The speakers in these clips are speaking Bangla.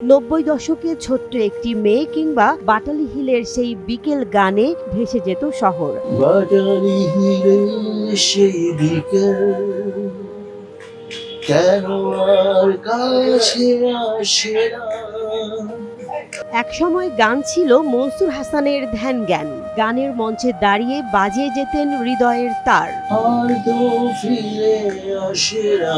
নব্বই দশকে ছোট্ট একটি মেয়ে কিংবা বাটালি হিলের সেই বিকেল গানে ভেসে যেত শহর। বাটালি হিরে সেই বিকেল কেন আর কাছে আসে না? একসময় গান ছিল মনসুর হাসানের ধ্যান জ্ঞান গানের মঞ্চে দাঁড়িয়ে বাজিয়ে যেতেন হৃদয়ের তার। আর তো ফিরে আসে না।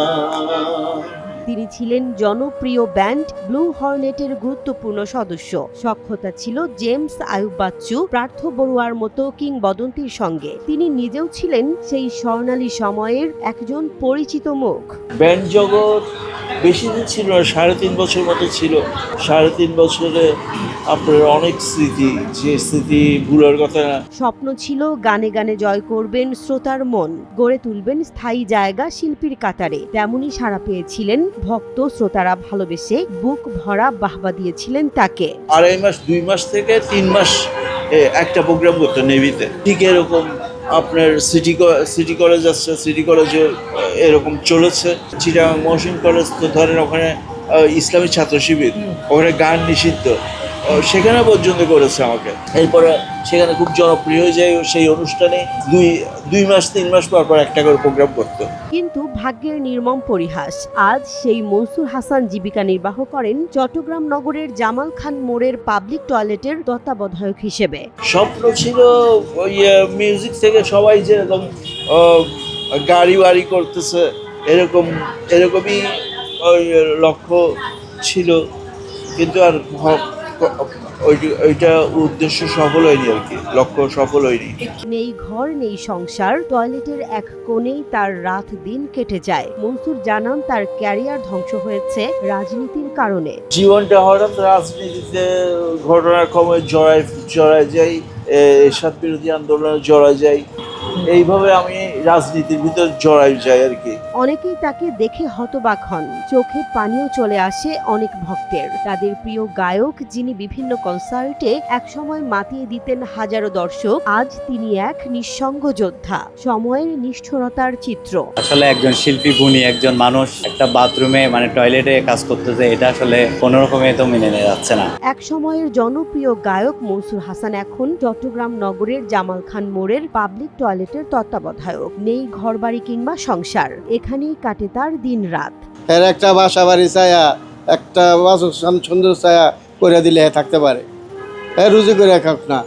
তিনি ছিলেন জনপ্রিয় ব্যান্ড ব্লু হর্নেটের গুরুত্বপূর্ণ সদস্য। সক্ষতা ছিল জেমস আয়ুব বাচ্চু পার্থ বড়ুয়ার মতো কিংবদন্তির সঙ্গে। তিনি নিজেও ছিলেন সেই স্বর্ণালী সময়ের একজন পরিচিত মুখ। ব্যান্ড জগৎ বেশি দিন ছিল না সাড়ে তিন বছর মতো ছিল। সাড়ে তিন বছরে আপনার অনেক স্মৃতি যে স্মৃতি ভুলার কথা না। স্বপ্ন ছিল গানে গানে জয় করবেন শ্রোতার মন গড়ে তুলবেন স্থায়ী জায়গা শিল্পীর কাতারে। তেমনই সাড়া পেয়েছিলেন ভক্ত শ্রোতারা ভালোবেসে বুক ভরা বাহবা দিয়েছিলেন তাকে। আড়াই মাস, দুই মাস থেকে তিন মাস একটা প্রোগ্রাম করতো নেভিতে। ঠিক এরকম আপনার সিটি সিটি কলেজ আসছে সিটি কলেজে এরকম চলেছে। চিটাগাং মহসিন কলেজ তো ধরেন ওখানে ইসলামী ছাত্র শিবির ওখানে গান নিষিদ্ধ। সেখানে পর্যন্ত করেছে আমাকে। এরপরে সেখানে খুব জনপ্রিয় হয়ে যায় সেই অনুষ্ঠানে দুই দুই মাস তিন মাস পর পর একটা করে প্রোগ্রাম করতো। কিন্তু ভাগ্যের নির্মম পরিহাস আজ সেই মনসুর হাসান জীবিকা নির্বাহ করেন চট্টগ্রাম নগরের জামাল খান মোড়ের পাবলিক টয়লেটের তত্ত্বাবধায়ক হিসেবে। স্বপ্ন ছিল ওই মিউজিক থেকে সবাই যেরকম আহ, গাড়ি বাড়ি করতেছে এরকম এরকমই ওই লক্ষ্য ছিল। কিন্তু আর ওইটা উদ্দেশ্য সফল হয়নি আর কি লক্ষ্য সফল হয়নি। নেই ঘর নেই সংসার টয়লেটের এক কোণেই তার রাত দিন কেটে যায়। মনসুর জানান তার ক্যারিয়ার ধ্বংস হয়েছে রাজনীতির কারণে। জীবনটা হঠাৎ রাজনীতিতে ঘটনার ক্রমে জড়ায় জড়ায় যাই এরশাদ বিরোধী আন্দোলনে জড়ায় যাই এইভাবে আমি রাজনীতির ভিতর জড়াই যাই আর কি। অনেকেই তাকে দেখে হতবাক হন। চোখে পানিও চলে আসে অনেক ভক্তের। তাদের প্রিয় গায়ক যিনি বিভিন্ন কনসার্টে একসময় মাতিয়ে দিতেন হাজারো দর্শক আজ তিনি এক নিঃসঙ্গ যোদ্ধা। সময়ের নিষ্ঠুরতার চিত্র। আসলে একজন শিল্পী গুণী একজন মানুষ একটা বাথরুমে মানে টয়লেটে কাজ করতেছে এটা আসলে কোনো রকমে তো মেনে নেওয়া যাচ্ছে না। এক সময়ের জনপ্রিয় গায়ক মনসুর হাসান এখন চট্টগ্রাম নগরের জামাল খান মোড়ের পাবলিক টয়লেটের তত্ত্বাবধায়ক। নেই ঘরবাড়ি কিংবা সংসার। এখানেই কাটে তার দিন রাত এর একটা বাসা বাড়ি ছায়া একটা বাসস্থান সুন্দর ছায়া করে দিলে থাকতে পারে। হ্যাঁ রুজি করে খাক না।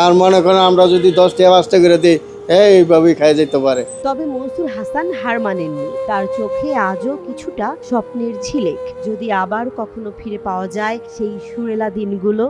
আর মনে করেন আমরা যদি দশটা পাঁচটা করে দিই এইভাবেই খাই যেতে পারে। তবে মনসুর হাসান হার মানেননি। তার চোখে আজও কিছুটা স্বপ্নের ঝিলেক। যদি আবার কখনো ফিরে পাওয়া যায় সেই সুরেলা দিনগুলো।